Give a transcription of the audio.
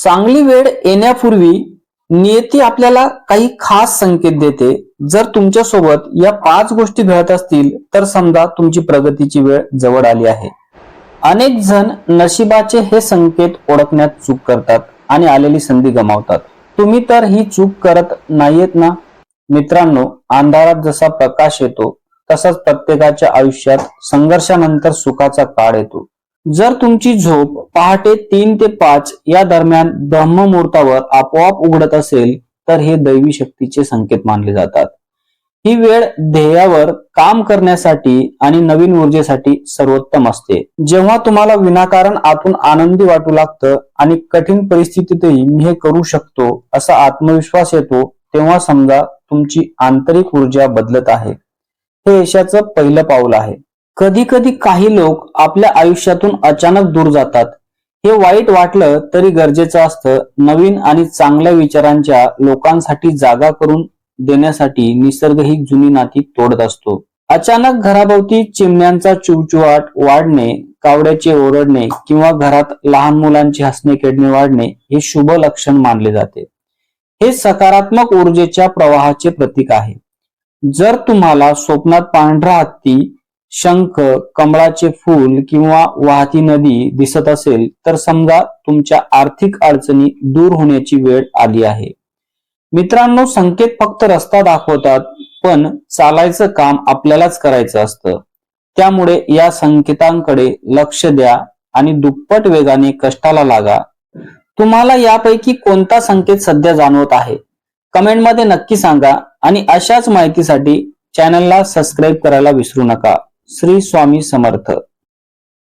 चांगली वेळ येण्यापूर्वी नियती आपल्याला काही खास संकेत देते. जर तुमच्यासोबत या पाच गोष्टी घडत असतील तर समजा तुमची प्रगतीची वेळ जवळ आली आहे. अनेक जण नशिबाचे हे संकेत ओळखण्यात चूक करतात आणि आलेली संधी गमावतात. तुम्ही तर ही चूक करत नाहीयेत ना? मित्रांनो अंधारात जसा प्रकाश येतो तसाच प्रत्येकाच्या आयुष्यात संघर्षानंतर सुखाचा काळ येतो. जर तुमची झोप पहाटे तीन ते पाच या दरम्यान ब्रह्ममुहूर्तावर आपोआप उघडत असेल तर हे दैवी शक्तीचे संकेत मानले जातात. ही वेळ ध्येयावर काम करण्यासाठी आणि नवीन ऊर्जेसाठी सर्वोत्तम असते. जेव्हा तुम्हाला विनाकारण आतून आनंदी वाटू लागतं आणि कठीण परिस्थितीतही मी हे करू शकतो असा आत्मविश्वास येतो तेव्हा समजा तुमची आंतरिक ऊर्जा बदलत आहे. हे यशाचं पहिलं पाऊल आहे. कधी कधी काही लोक आपल्या आयुष्यातून अचानक दूर जातात. हे वाईट वाटलं तरी गरजेचं असतं नवीन आणि चांगल्या विचारांच्या लोकांसाठी जागा करून देण्यासाठी निसर्ग ही जुनी नाती तोडत असतो. अचानक घराभोवती चिमण्यांचा चिवचिवाट वाढणे कावड्याचे ओरडणे किंवा घरात लहान मुलांचे हसणे खेळणे वाढणे हे शुभ लक्षण मानले जाते. हे सकारात्मक ऊर्जेच्या प्रवाहाचे प्रतीक आहे. जर तुम्हाला स्वप्नात पांढरा हत्ती शंख कमळाचे फूल किंवा वाहती नदी दिसत असेल तर समजा तुमच्या आर्थिक अडचणी दूर होण्याची वेळ आली आहे. मित्रांनो संकेत फक्त रस्ता दाखवतात पण चालायचं काम आपल्यालाच करायचं असतं. त्यामुळे या संकेतांकडे लक्ष द्या आणि दुप्पट वेगाने कष्टाला लागा. तुम्हाला यापैकी कोणता संकेत सध्या जाणवत आहे? कमेंटमध्ये नक्की सांगा आणि अशाच माहितीसाठी चॅनलला सबस्क्राईब करायला विसरू नका. श्री स्वामी समर्थ.